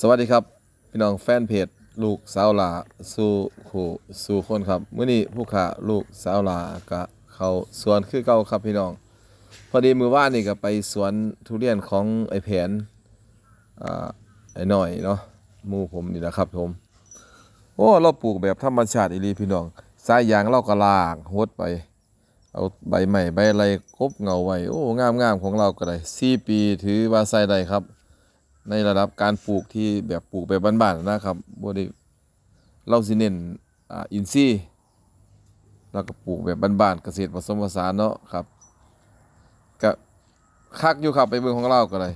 สวัสดีครับ พี่น้องแฟนเพจลูกสาวหลาสู่ขู่สู่คนครับเมื้อนี้ผู้ขาลูกสาวหลากะเขาสวนคือเก่าครับพี่น้อง พอดีมือว่านนี่ก็ไปสวนทุเรียนของไอ้แผนอ่าไอ้หน่อยเนาะมูผมนี่นะครับผมโอ้เราปลูกแบบธรรมชาติอีลีพี่น้องสายยางเราก็ลากหดไป เอาใบใหม่ใบอะไรกบเงาไว้โอ้งามงามๆของเราก็ได้4ปีถือว่าใส่ได้ครับ ในระดับการปลูกที่แบบปลูกแบบบ้านๆนะครับบ่ได้เราสิเน้นอ่าอินทรีย์แล้วก็ปลูกแบบบ้านๆเกษตรผสมผสานเนาะครับก็คักอยู่ครับไปเบิ่งของเราก็เลย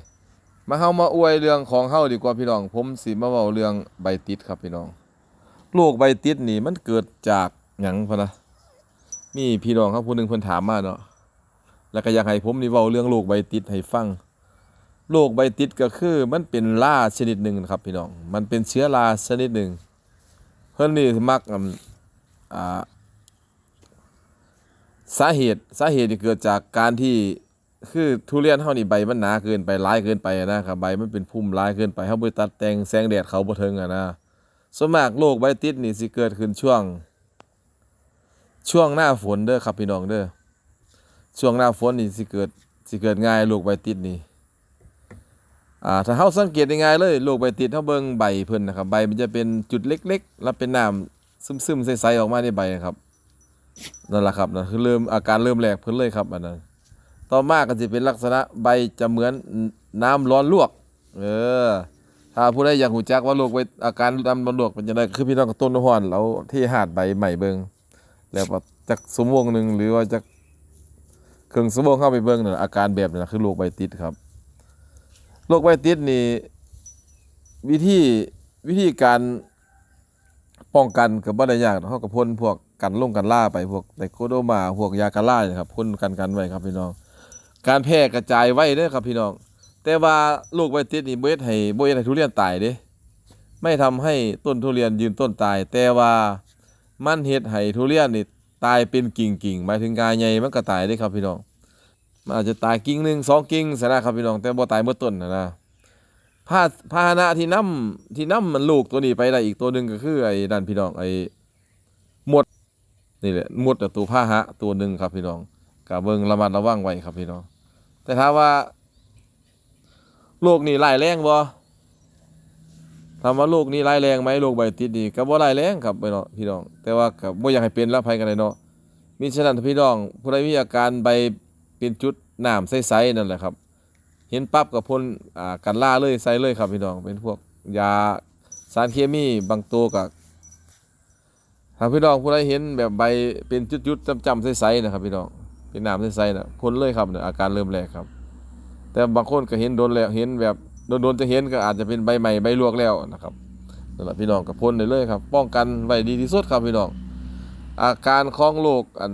มาเฮามาอวยเรื่องของเฮาดีกว่าพี่น้อง ผมสิมาเว้าเรื่องใบติดครับพี่น้องโรคใบติดนี่มันเกิดจากหยังพะนะมีพี่น้องครับผู้หนึงเพิ่นถามมาเนาะแล้วก็อยากให้ผมนี่เว้าเรื่องโรคใบติดให้ฟัง โรคใบติดก็คือมันเป็นราชนิดหนึ่งนะครับพี่น้อง มันเป็นเชื้อราชนิดหนึ่ง เพิ่นนี่มักอ่าสาเหตุสาเหตุที่เกิดจากการที่คือทุเรียนเฮานี่ใบมันหนาเกินไปร้ายเกินไปนะครับใบมันเป็นพุ่มร้ายเกินไปเฮาบ่ได้ตัดแต่งแสงแดดเขาบ่ถึงอะนะส่วนมากโรคใบติดนี่สิเกิดขึ้นช่วง ช่วงหน้าฝนเด้อครับพี่น้องเด้อช่วงหน้าฝนนี่สิเกิดสิเกิดง่ายโรคใบติดนี่ อ่าถ้าเฮาสังเกตง่ายๆเลยโรคใบติดเฮาเบิ่งใบเพิ่นนะครับ ใบมันจะเป็นจุดเล็กๆ แล้วเป็นน้ำซึมๆใสๆออกมาในใบนะครับนั่นแหละครับนั่นคือเริ่มอาการเริ่มแรกเพิ่นเลยครับอันนั้นต่อมาก็จะเป็นลักษณะใบจะเหมือนน้ำร้อนลวก เออ ถ้าผู้ใดอยากรู้จักว่าโรคใบอาการน้ำร้อนลวกเป็นจังไดคือพี่น้องก็ต้นน้อนแล้วที่หาดใบใหม่เบิ่งแล้วก็จักชั่วงหนึ่งหรือว่าจักครึ่งชั่วงเข้าไปเบิ่งนั่นอาการแบบนั้นคือโรคใบติดครับ โรคใบติดนี่วิธีวิธีการป้องกันกับบ่ได้ยากเฮาก็พ่นพวกกันลงกันล่าไปพวกไดโคโดมาพวกยากันล่าเลยครับพ่นกันกันไว้ครับพี่น้อง การแพร่กระจายไว้เด้อครับพี่น้อง แต่ว่าโรคใบติดนี่บ่เฮ็ดให้บ่เฮ็ดให้ทุเรียนตายเด้ไม่ทำให้ต้นทุเรียนยืนต้นตาย แต่ว่ามันเฮ็ดให้ทุเรียนนี่ตายเป็นกิ่งๆหมายถึงกายใหญ่มันก็ตายเด้ครับพี่น้อง มันอาจจะตายกิ่งหนึ่งสองกิ่งสนะครับพี่น้องแต่บ่ตายเมื่อต้นนะนะพาพาหนะที่นํที่นํมันลูกตัวนี้ไปได้อีกตัวหนึ่งก็คือไอ้นั่นพี่น้องไอ้มดนี่แหละมดตัวพาหะตัวหนึ่งครับพี่น้องก็เบิ่งระมัดระวังไว้ครับพี่น้อง แต่ถ้าว่าโรคนี้ร้ายแรงบ่ถามว่าโรคนี้ร้ายแรงไหมโรคใบติดนี่ก็บ่ร้ายแรงครับพี่น้องพี่น้อง แต่ว่าก็บ่อยากให้เป็นแล้วภัยกันเลยเนาะมิฉะนั้นพี่น้องผู้ใดมีอาการใบ เป็นจุดน้ำใสๆนั่นแหละครับ เห็นปั๊บกับพ่นอ่ากันล่าเลยใส่เลยครับพี่น้องเป็นพวกยาสารเคมีบางตัวกับถ้าพี่น้องผู้ใดเห็นแบบใบเป็นจุดๆจำๆใสๆนะครับพี่น้องเป็นน้ำใสๆนะพ่นเลยครับเนี่ยอาการเริ่มแรกครับ แต่บางคนก็เห็นโดนแล้วเห็นแบบโดนๆจะเห็นก็อาจจะเป็นใบใหม่ใบลวกแล้วนะครับนั่นแหละพี่น้องก็พ่นได้เลยครับ ป้องกันไว้ดีที่สุดครับพี่น้องอาการของโรคอัน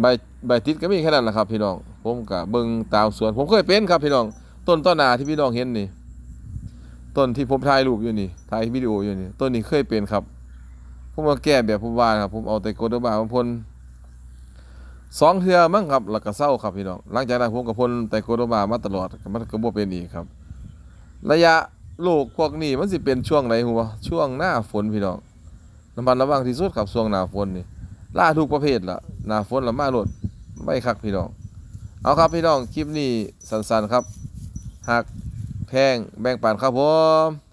ใบ ใบติดก็มีแค่นั้นแหละครับ พี่น้อง ผมก็เบิ่งตามสวน ผมเคยเป็นครับพี่น้อง ต้นต้นนาที่พี่น้องเห็นนี่ ต้นที่ผมถ่ายรูปอยู่นี่ ถ่ายวิดีโออยู่นี่ ต้นนี้เคยเป็นครับ ผมมาแก้แบบผมว่าครับ ผมเอาแต่โกโดบาผมพ่นสองเทื่อมั้งครับแล้วก็เศร้าครับพี่น้อง หลังจากนั้นผมก็พ่นแต่โกโดบามาตลอด มันก็บ่เป็นอีกครับ ระยะโรคพวกนี้มันสิเป็นช่วงไหนฮู้บ่ช่วงหน้าฝนพี่น้องระมัดระวังที่สุดครับช่วงหน้าฝนนี่ล่าทุกประเภทละหน้าฝนละมาโลด ไม่คักพี่น้อง เอาครับพี่น้องคลิปนี้สั้นๆครับหักแพงแบ่งปันครับผม